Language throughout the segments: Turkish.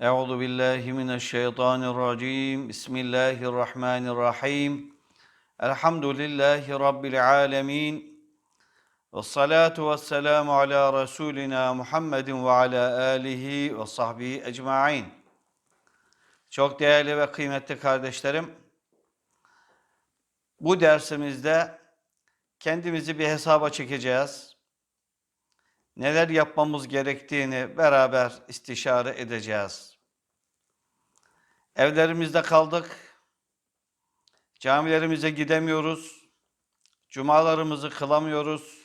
Euzu billahi mineşşeytanirracim. Bismillahirrahmanirrahim. Elhamdülillahi rabbil alamin. Ve salatu ve selamu ala Resulina Muhammedin ve ala alihi ve sahbihi ecmaîn. Çok değerli ve kıymetli kardeşlerim, bu dersimizde kendimizi bir hesaba çekeceğiz. Neler yapmamız gerektiğini beraber istişare edeceğiz. Evlerimizde kaldık. Camilerimize gidemiyoruz. Cumalarımızı kılamıyoruz.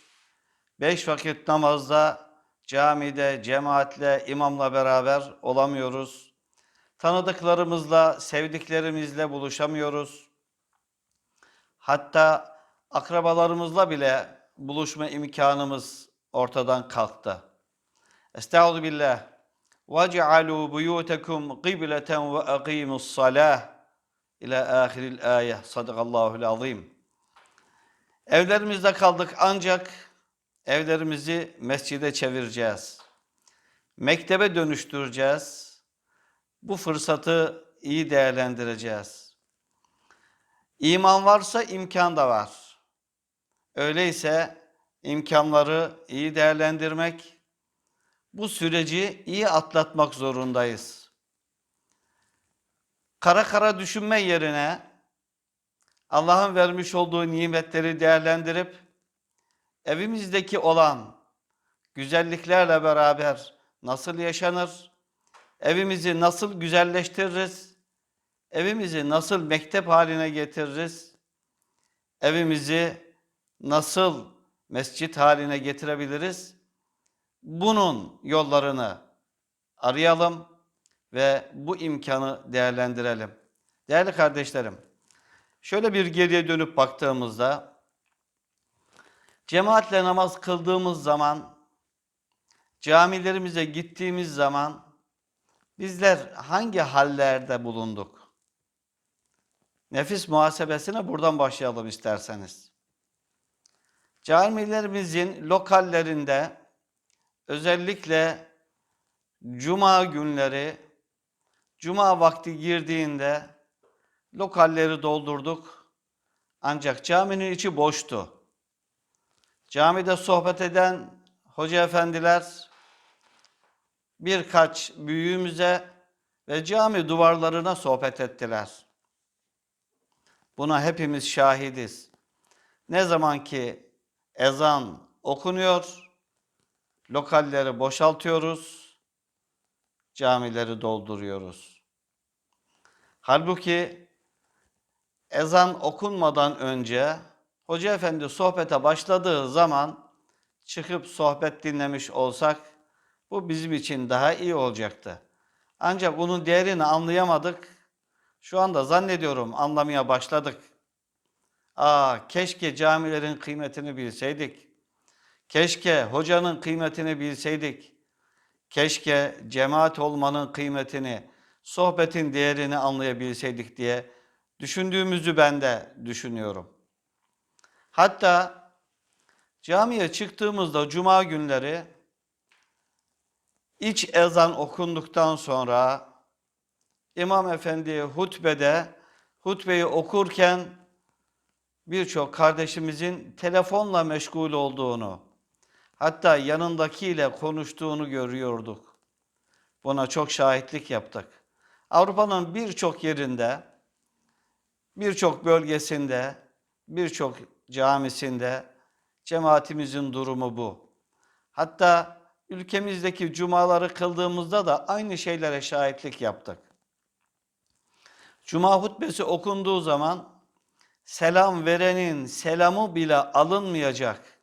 Beş vakit namazda camide, cemaatle, imamla beraber olamıyoruz. Tanıdıklarımızla, sevdiklerimizle buluşamıyoruz. Hatta akrabalarımızla bile buluşma imkanımız ortadan kalktı. Estaizu billah. وَجْعَلُوا بُيُوتَكُمْ قِبْلَةً وَاَقِيمُوا الصَّلَاةِ İlâ ahiril ayet. Sadakallahul azim. Evlerimizde kaldık ancak evlerimizi mescide çevireceğiz. Mektebe dönüştüreceğiz. Bu fırsatı iyi değerlendireceğiz. İman varsa imkan da var. Öyleyse imkanları iyi değerlendirmek, bu süreci iyi atlatmak zorundayız. Kara kara düşünme yerine Allah'ın vermiş olduğu nimetleri değerlendirip evimizdeki olan güzelliklerle beraber nasıl yaşanır? Evimizi nasıl güzelleştiririz? Evimizi nasıl mektep haline getiririz? Evimizi nasıl mescit haline getirebiliriz? Bunun yollarını arayalım ve bu imkanı değerlendirelim. Değerli kardeşlerim, şöyle bir geriye dönüp baktığımızda cemaatle namaz kıldığımız zaman, camilerimize gittiğimiz zaman bizler hangi hallerde bulunduk? Nefis muhasebesine buradan başlayalım isterseniz. Camilerimizin lokallerinde özellikle cuma günleri, cuma vakti girdiğinde lokalleri doldurduk. Ancak caminin içi boştu. Camide sohbet eden hoca efendiler birkaç büyüğümüze ve cami duvarlarına sohbet ettiler. Buna hepimiz şahidiz. Ne zaman ki ezan okunuyor, lokalleri boşaltıyoruz, camileri dolduruyoruz. Halbuki ezan okunmadan önce Hoca Efendi sohbete başladığı zaman çıkıp sohbet dinlemiş olsak bu bizim için daha iyi olacaktı. Ancak bunun değerini anlayamadık. Şu anda zannediyorum anlamaya başladık. Aa keşke camilerin kıymetini bilseydik. Keşke hocanın kıymetini bilseydik. Keşke cemaat olmanın kıymetini, sohbetin değerini anlayabilseydik diye düşündüğümüzü ben de düşünüyorum. Hatta camiye çıktığımızda cuma günleri iç ezan okunduktan sonra İmam Efendi hutbede hutbeyi okurken birçok kardeşimizin telefonla meşgul olduğunu, hatta yanındakiyle konuştuğunu görüyorduk. Buna çok şahitlik yaptık. Avrupa'nın birçok yerinde, birçok bölgesinde, birçok camisinde cemaatimizin durumu bu. Hatta ülkemizdeki cumaları kıldığımızda da aynı şeylere şahitlik yaptık. Cuma hutbesi okunduğu zaman selam verenin selamı bile alınmayacak.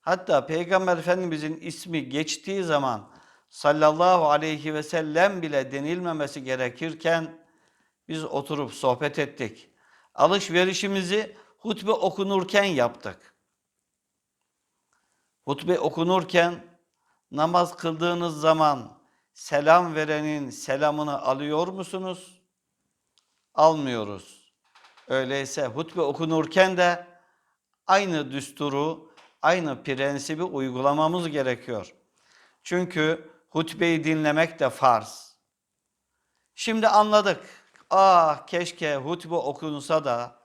Hatta Peygamber Efendimizin ismi geçtiği zaman sallallahu aleyhi ve sellem bile denilmemesi gerekirken biz oturup sohbet ettik. Alışverişimizi hutbe okunurken yaptık. Hutbe okunurken namaz kıldığınız zaman selam verenin selamını alıyor musunuz? Almıyoruz. Öyleyse hutbe okunurken de aynı düsturu, aynı prensibi uygulamamız gerekiyor. Çünkü hutbeyi dinlemek de farz. Şimdi anladık. Ah keşke hutbe okunsa da,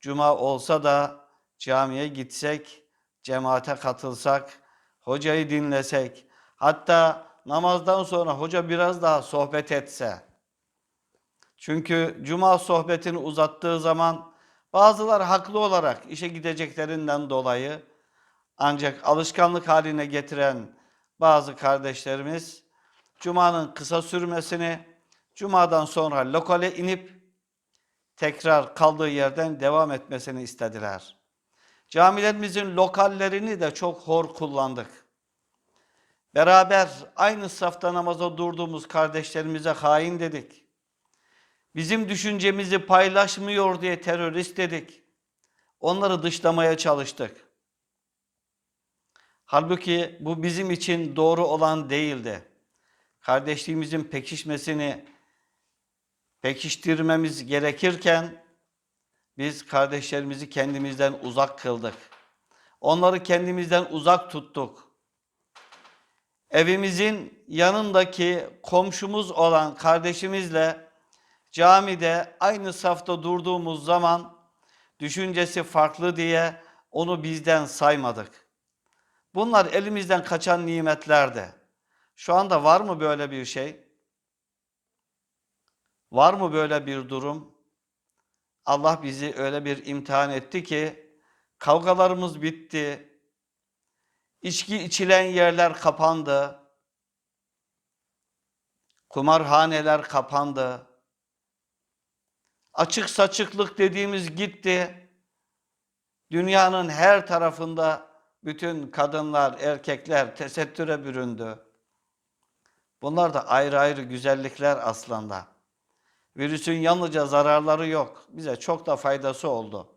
cuma olsa da camiye gitsek, cemaate katılsak, hocayı dinlesek. Hatta namazdan sonra hoca biraz daha sohbet etse. Çünkü cuma sohbetini uzattığı zaman bazılar haklı olarak işe gideceklerinden dolayı ancak alışkanlık haline getiren bazı kardeşlerimiz cumanın kısa sürmesini, cumadan sonra lokale inip tekrar kaldığı yerden devam etmesini istediler. Camilerimizin lokallerini de çok hor kullandık. Beraber aynı safta namaza durduğumuz kardeşlerimize hain dedik. Bizim düşüncemizi paylaşmıyor diye terörist dedik. Onları dışlamaya çalıştık. Halbuki bu bizim için doğru olan değildi. Kardeşliğimizin pekişmesini pekiştirmemiz gerekirken biz kardeşlerimizi kendimizden uzak kıldık. Onları kendimizden uzak tuttuk. Evimizin yanındaki komşumuz olan kardeşimizle camide aynı safta durduğumuz zaman düşüncesi farklı diye onu bizden saymadık. Bunlar elimizden kaçan nimetlerdi. Şu anda var mı böyle bir şey? Var mı böyle bir durum? Allah bizi öyle bir imtihan etti ki kavgalarımız bitti. İçki içilen yerler kapandı. Kumarhaneler kapandı. Açık saçıklık dediğimiz gitti. Dünyanın her tarafında bütün kadınlar, erkekler tesettüre büründü. Bunlar da ayrı ayrı güzellikler aslında. Virüsün yalnızca zararları yok. Bize çok da faydası oldu.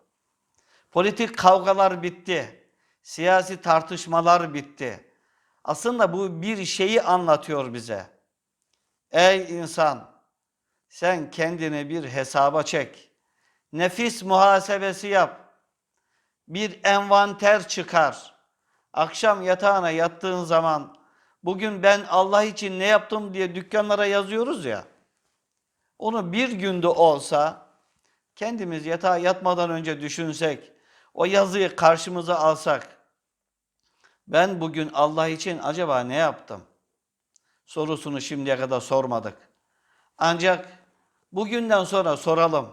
Politik kavgalar bitti. Siyasi tartışmalar bitti. Aslında bu bir şeyi anlatıyor bize. Ey insan, sen kendini bir hesaba çek. Nefis muhasebesi yap. Bir envanter çıkar. Akşam yatağına yattığın zaman bugün ben Allah için ne yaptım diye dükkanlara yazıyoruz ya. Onu bir günde olsa kendimiz yatağa yatmadan önce düşünsek, o yazıyı karşımıza alsak, ben bugün Allah için acaba ne yaptım? Sorusunu şimdiye kadar sormadık. Ancak bugünden sonra soralım.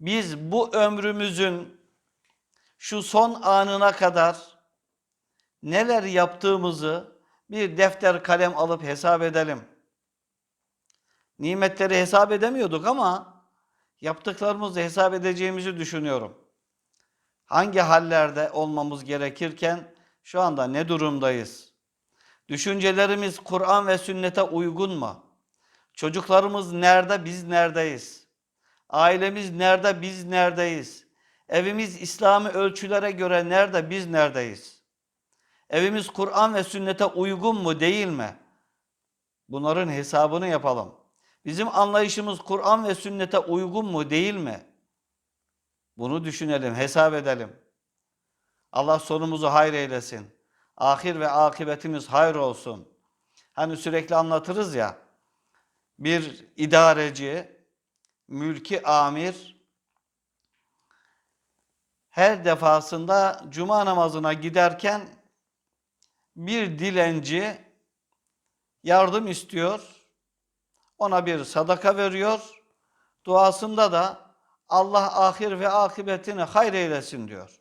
Biz bu ömrümüzün şu son anına kadar neler yaptığımızı bir defter kalem alıp hesap edelim. Nimetleri hesap edemiyorduk ama yaptıklarımızı hesap edeceğimizi düşünüyorum. Hangi hallerde olmamız gerekirken şu anda ne durumdayız? Düşüncelerimiz Kur'an ve sünnete uygun mu? Çocuklarımız nerede, biz neredeyiz? Ailemiz nerede, biz neredeyiz? Evimiz İslami ölçülere göre nerede, biz neredeyiz? Evimiz Kur'an ve sünnete uygun mu, değil mi? Bunların hesabını yapalım. Bizim anlayışımız Kur'an ve sünnete uygun mu, değil mi? Bunu düşünelim, hesap edelim. Allah sonumuzu hayır eylesin. Ahir ve akıbetimiz hayır olsun. Hani sürekli anlatırız ya, bir idareci, mülki amir, her defasında cuma namazına giderken bir dilenci yardım istiyor, ona bir sadaka veriyor, duasında da Allah ahir ve akıbetini hayır eylesin diyor.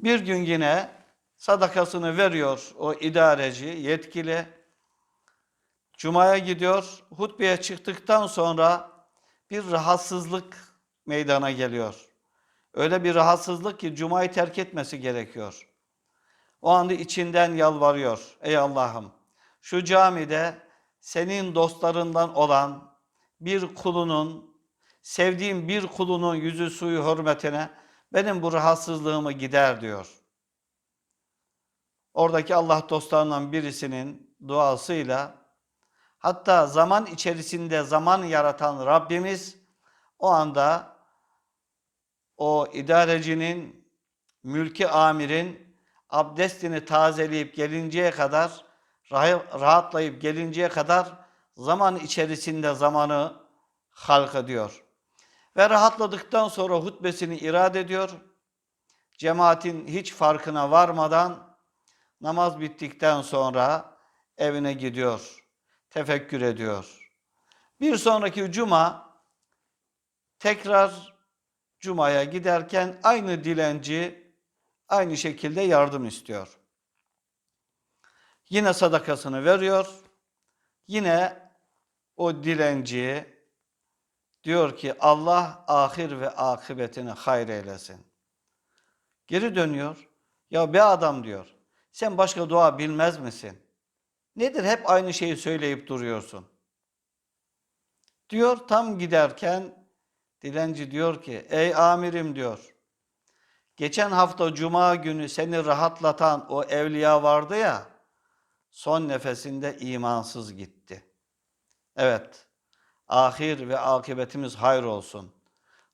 Bir gün yine sadakasını veriyor o idareci, yetkili. Cuma'ya gidiyor. Hutbeye çıktıktan sonra bir rahatsızlık meydana geliyor. Öyle bir rahatsızlık ki Cuma'yı terk etmesi gerekiyor. O anda içinden yalvarıyor. Ey Allah'ım şu camide senin dostlarından olan bir kulunun, sevdiğim bir kulunun yüzü suyu hürmetine benim bu rahatsızlığımı gider diyor. Oradaki Allah dostlarından birisinin duasıyla hatta zaman içerisinde zaman yaratan Rabbimiz o anda o idarecinin, mülki amirin abdestini tazeleyip gelinceye kadar, rahatlayıp gelinceye kadar zaman içerisinde zamanı halk ediyor. Ve rahatladıktan sonra hutbesini irade ediyor. Cemaatin hiç farkına varmadan namaz bittikten sonra evine gidiyor. Tefekkür ediyor. Bir sonraki cuma tekrar cumaya giderken aynı dilenci aynı şekilde yardım istiyor. Yine sadakasını veriyor. Yine o dilenci diyor ki Allah ahir ve akıbetini hayır eylesin. Geri dönüyor. Ya be adam diyor. Sen başka dua bilmez misin? Nedir hep aynı şeyi söyleyip duruyorsun? Diyor tam giderken dilenci diyor ki ey amirim diyor. Geçen hafta cuma günü seni rahatlatan o evliya vardı ya son nefesinde imansız gitti. Evet. Ahir ve akıbetimiz hayır olsun.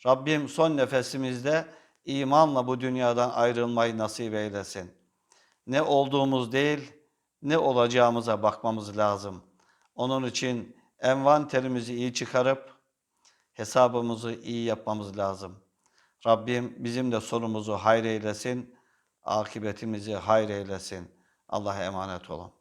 Rabbim son nefesimizde imanla bu dünyadan ayrılmayı nasip eylesin. Ne olduğumuz değil, ne olacağımıza bakmamız lazım. Onun için envanterimizi iyi çıkarıp hesabımızı iyi yapmamız lazım. Rabbim bizim de sonumuzu hayır eylesin, akıbetimizi hayır eylesin. Allah'a emanet olun.